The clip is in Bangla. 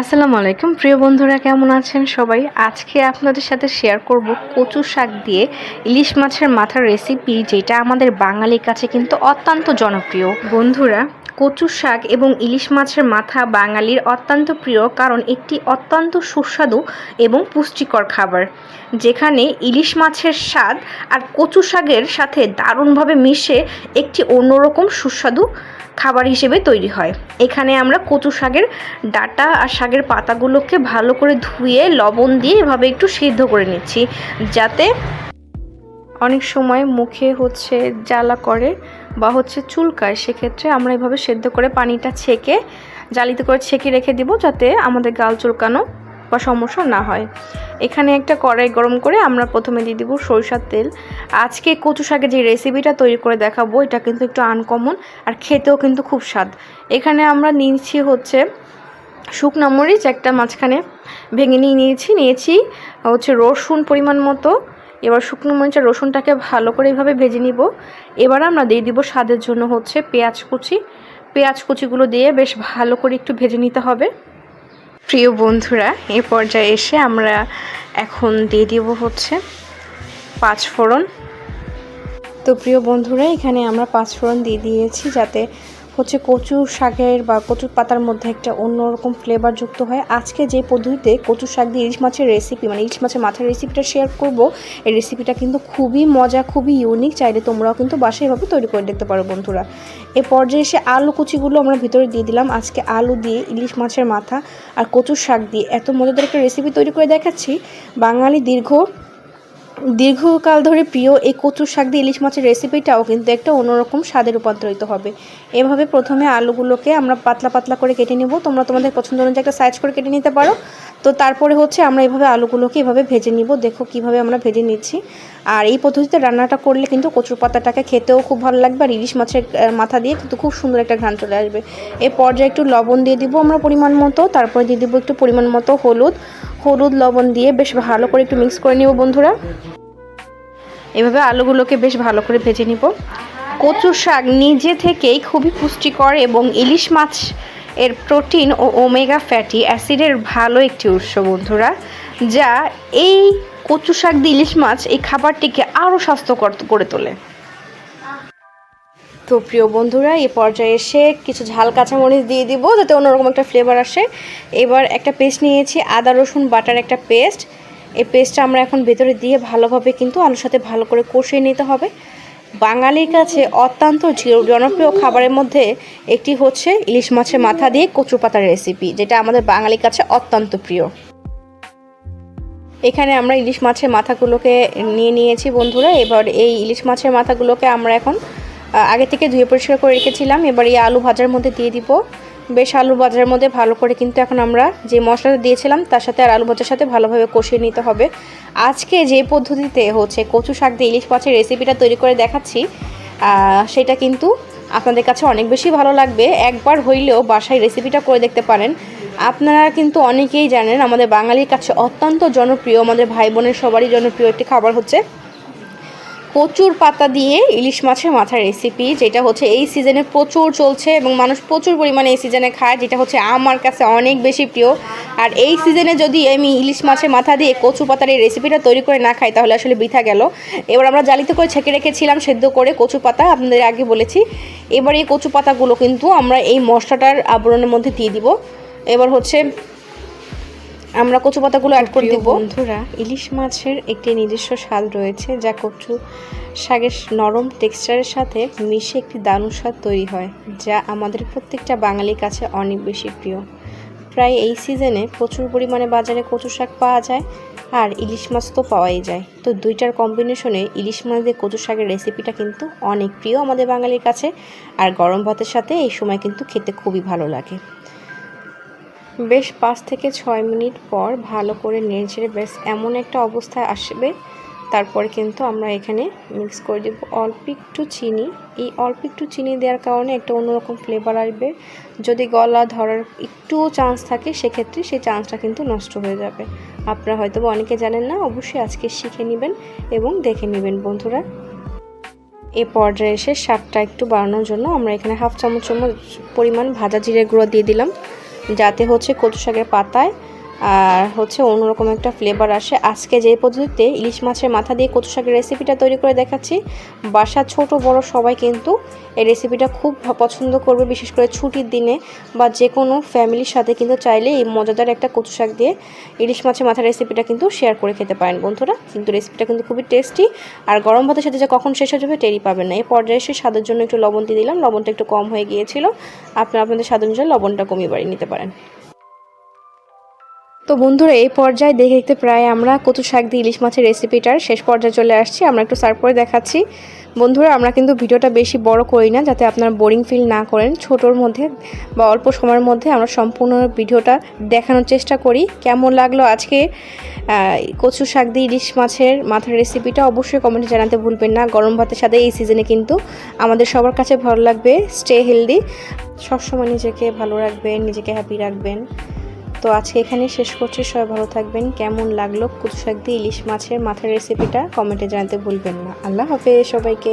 আসসালামু আলাইকুম। প্রিয় বন্ধুরা, কেমন আছেন সবাই? আজকে আপনাদের সাথে শেয়ার করব কচু শাক দিয়ে ইলিশ মাছের মাথার রেসিপি যেটা আমাদের বাঙালির কাছে কিন্তু অত্যন্ত জনপ্রিয়। বন্ধুরা, কচু শাক এবং ইলিশ মাছের মাথা বাঙালির অত্যন্ত প্রিয় কারণ একটি অত্যন্ত সুস্বাদু এবং পুষ্টিকর খাবার। যেখানে ইলিশ মাছের স্বাদ আর কচু শাকের সাথে দারুণভাবে মিশে একটি অন্যরকম সুস্বাদু খাবার হিসেবে তৈরি হয়। এখানে আমরা কচু শাকের ডাটা আর শাকের পাতাগুলোকে ভালো করে ধুয়ে, লবণ দিয়ে এভাবে একটু সিদ্ধ করে নিচ্ছি, যাতে অনেক সময় মুখে হচ্ছে জ্বালা করে বা হচ্ছে চুলকায়। সেক্ষেত্রে আমরা এভাবে সেদ্ধ করে পানিটা ছেঁকে, জালিতে করে ছেঁকে রেখে দিব, যাতে আমাদের গাল চুলকানো বা সমস্যা না হয়। এখানে একটা কড়াই গরম করে আমরা প্রথমে দিয়ে দিব সরিষার তেল। আজকে কচু শাকের যে রেসিপিটা তৈরি করে দেখাবো, এটা কিন্তু একটু আনকমন আর খেতেও কিন্তু খুব স্বাদ। এখানে আমরা নিয়েছি হচ্ছে শুকনো মরিচ, একটা মাঝখানে ভেঙে নিয়ে নিয়েছি। নিয়েছি হচ্ছে রসুন পরিমাণ মতো। এবার শুকনো মরিচ আর রসুনটাকে ভালো করে এইভাবে ভেজে নিব। এবার আমরা দিয়ে দিব স্বাদের জন্য হচ্ছে পেঁয়াজ কুচি। পেঁয়াজ কুচিগুলো দিয়ে বেশ ভালো করে একটু ভেজে নিতে হবে। প্রিয় বন্ধুরা, এ পর্যায়ে এসে আমরা এখন দিয়ে দিব হচ্ছে পাঁচ ফোড়ন। তো প্রিয় বন্ধুরা, এখানে আমরা পাঁচ ফোড়ন দিয়ে দিয়েছি যাতে হচ্ছে কচু শাকের বা কচুর পাতার মধ্যে একটা অন্যরকম ফ্লেভার যুক্ত হয়। আজকে যে পদ্ধতিতে কচু শাক দিয়ে ইলিশ মাছের রেসিপি মানে ইলিশ মাছের মাথার রেসিপিটা শেয়ার করব, এই রেসিপিটা কিন্তু খুবই মজা, খুবই ইউনিক চাইলে তোমরাও কিন্তু বাসায় এভাবে তৈরি করে দেখতে পারো বন্ধুরা। এ পর্যায়ে এসে আলু কুচিগুলো আমরা ভিতরে দিয়ে দিলাম। আজকে আলু দিয়ে ইলিশ মাছের মাথা আর কচু শাক দিয়ে এত মজাদার একটা রেসিপি তৈরি করে দেখাচ্ছি। বাঙালি দীর্ঘ দীর্ঘকাল ধরে প্রিয় এই কচুর শাক দিয়ে ইলিশ মাছের রেসিপিটাও কিন্তু একটা অন্যরকম স্বাদে রূপান্তরিত হবে। এভাবে প্রথমে আলুগুলোকে আমরা পাতলা পাতলা করে কেটে নেব। তোমরা তোমাদের পছন্দ অনুযায়ী একটা সাইজ করে কেটে নিতে পারো। তো তারপরে হচ্ছে আমরা এভাবে আলুগুলোকে এভাবে ভেজে নিব। দেখো কীভাবে আমরা ভেজে নিচ্ছি। আর এই পদ্ধতিতে রান্নাটা করলে কিন্তু কচুর পাতাটাকে খেতেও খুব ভালো লাগবে। আর ইলিশ মাছের মাথা দিয়ে কিন্তু খুব সুন্দর একটা ঘ্রাণ চলে আসবে। এই পর্যায়ে একটু লবণ দিয়ে দিব আমরা পরিমাণ মতো। তারপরে দিয়ে দিব একটু পরিমাণ মতো হলুদ। হলুদ লবণ দিয়ে বেশ ভালো করে একটু মিক্স করে নিব বন্ধুরা। এভাবে আলুগুলোকে বেশ ভালো করে ভেজে নিব। কচু শাক নিজে থেকেই খুবই পুষ্টিকর এবং ইলিশ মাছ এর প্রোটিন ও ওমেগা ফ্যাটি অ্যাসিডের ভালো একটি উৎস বন্ধুরা, যা এই কচু শাক দিয়ে ইলিশ মাছ এই খাবারটিকে আরও স্বাস্থ্যকর করে তোলে। তো প্রিয় বন্ধুরা, এই পর্যায়ে এসে কিছু ঝাল কাঁচামরিচ দিয়ে দিব যাতে অন্যরকম একটা ফ্লেভার আসে। এবার একটা পেস্ট নিয়েছি, আদা, রসুন বাটার একটা পেস্ট এই পেস্টটা আমরা এখন ভেতরে দিয়ে ভালোভাবে কিন্তু আলুর সাথে ভালো করে কষিয়ে নিতে হবে। বাঙালির কাছে অত্যন্ত জনপ্রিয় খাবারের মধ্যে একটি হচ্ছে ইলিশ মাছের মাথা দিয়ে কচু পাতার রেসিপি যেটা আমাদের বাঙালির কাছে অত্যন্ত প্রিয়। এখানে আমরা ইলিশ মাছের মাথাগুলোকে নিয়ে নিয়েছি বন্ধুরা, এবার এই ইলিশ মাছের মাথাগুলোকে আমরা এখন আগে থেকে ধুয়ে পরিষ্কার করে রেখেছিলাম। এবার এই আলু ভাজার মধ্যে দিয়ে দিব। বেশ আলু ভাজার মধ্যে ভালো করে কিন্তু এখন আমরা যে মশলাটা দিয়েছিলাম, তার সাথে আর আলু ভাজার সাথে ভালোভাবে কষিয়ে নিতে হবে। আজকে যে পদ্ধতিতে হচ্ছে কচু শাক দিয়ে ইলিশ মাছের রেসিপিটা তৈরি করে দেখাচ্ছি সেটা কিন্তু আপনাদের কাছে অনেক বেশি ভালো লাগবে। একবার হইলেও বাসায় রেসিপিটা করে দেখতে পারেন। আপনারা কিন্তু অনেকেই জানেন, আমাদের বাঙালির কাছে অত্যন্ত জনপ্রিয়, আমাদের ভাই বোনের সবারই জনপ্রিয় একটি খাবার হচ্ছে প্রচুর পাতা দিয়ে ইলিশ মাছের মাথার রেসিপি যেটা হচ্ছে এই সিজনে প্রচুর চলছে এবং মানুষ প্রচুর পরিমাণে এই সিজনে খায়, যেটা হচ্ছে আমার কাছে অনেক বেশি প্রিয়। আর এই সিজনে যদি আমি ইলিশ মাছের মাথা দিয়ে কচু পাতার এই রেসিপিটা তৈরি করে না খাই, তাহলে আসলে বৃথা গেল। এবার আমরা জালিতে করে ছেঁকে রেখেছিলাম, সেদ্ধ করে কচু পাতা, আপনাদের আগে বলেছি। এবার এই কচু পাতাগুলো কিন্তু আমরা এই মশলাটার আবরণের মধ্যে দিয়ে দিব। এবার হচ্ছে আমরা কচু পাতাগুলো অ্যাড করে দেবো। বন্ধুরা ইলিশ মাছের একটি নিজস্ব স্বাদ রয়েছে যা কচু শাকের নরম টেক্সচারের সাথে মিশে একটি দারুণ স্বাদ তৈরি হয় যা আমাদের প্রত্যেকটা বাঙালির কাছে অনেক বেশি প্রিয়। প্রায় এই সিজনে প্রচুর পরিমাণে বাজারে কচু শাক পাওয়া যায় আর ইলিশ মাছ তো পাওয়াই যায়। তো দুইটার কম্বিনেশনে ইলিশ মাছ দিয়ে কচু শাকের রেসিপিটা কিন্তু অনেক প্রিয় আমাদের বাঙালির কাছে আর গরম ভাতের সাথে এই সময় কিন্তু খেতে খুবই ভালো লাগে। বেশ পাঁচ থেকে ছয় মিনিট পর ভালো করে নেড়ে বেশ এমন একটা অবস্থায় আসবে। তারপরে কিন্তু আমরা এখানে মিক্স করে দেব অল্প একটু চিনি। এই অল্প একটু চিনি দেওয়ার কারণে একটা অন্যরকম ফ্লেভার আসবে। যদি গলা ধরার একটুও চান্স থাকে, সেক্ষেত্রে সেই চান্সটা কিন্তু নষ্ট হয়ে যাবে। আপনারা হয়তো অনেকে জানেন না, অবশ্যই আজকে শিখে নেবেন এবং দেখে নেবেন বন্ধুরা। এ পর্যায়ে এসে শাকটা একটু বাড়ানোর জন্য আমরা এখানে হাফ চামচ চামচ পরিমাণ ভাজা জিরে গুঁড়ো দিয়ে দিলাম। যাতে হচ্ছে কচু শাকের পাতায় আর হচ্ছে অন্যরকম একটা ফ্লেভার আসে। আজকে যে পদ্ধতিতে ইলিশ মাছের মাথা দিয়ে কচু শাকের রেসিপিটা তৈরি করে দেখাচ্ছি বাসা ছোট বড় সবাই কিন্তু এই রেসিপিটা খুব পছন্দ করবে, বিশেষ করে ছুটির দিনে বা যে কোনো ফ্যামিলির সাথে কিন্তু চাইলে এই মজাদার একটা কচু শাক দিয়ে ইলিশ মাছের মাথার রেসিপিটা কিন্তু শেয়ার করে খেতে পারেন বন্ধুরা। কিন্তু রেসিপিটা কিন্তু খুবই টেস্টি আর গরম ভাতের সাথে যে কখন শেষ হয়ে যাবে টেরি পাবেন না। এই পর্যায়ে এসে স্বাদের জন্য একটু লবণ দিয়ে দিলাম, লবণটা একটু কম হয়ে গিয়েছিল। আপনারা আপনাদের স্বাদ অনুযায়ী লবণটা কমিয়ে বাড়িয়ে নিতে পারেন। তো বন্ধুরা, এই পর্যায়ে দেখে দেখতে প্রায় আমরা কচু শাক দিয়ে ইলিশ মাছের রেসিপিটার শেষ পর্যায়ে চলে আসছি। আমরা একটু সার্ভ করে দেখাচ্ছি। বন্ধুরা, আমরা কিন্তু ভিডিওটা বেশি বড় করি না, যাতে আপনারা বোরিং ফিল না করেন। ছোটোর মধ্যে বা অল্প সময়ের মধ্যে আমরা সম্পূর্ণ ভিডিওটা দেখানোর চেষ্টা করি। কেমন লাগল আজকে কচু শাক দিয়ে ইলিশ মাছের মাথার রেসিপিটা? অবশ্যই কমেন্টে জানাতে ভুলবেন না। গরম ভাতের সাথে এই সিজনে কিন্তু আমাদের সবার কাছে ভালো লাগবে। স্টে হেলদি সবসময় নিজেকে ভালো রাখবেন, নিজেকে হ্যাপি রাখবেন। তো আজকে এখানে শেষ করছি। সবাই ভালো থাকবেন। কেমন লাগল কুচু শাক দিয়ে ইলিশ মাছের মাথার রেসিপিটা কমেন্টে জানাতে ভুলবেন না। আল্লাহ হাফেজ সবাইকে।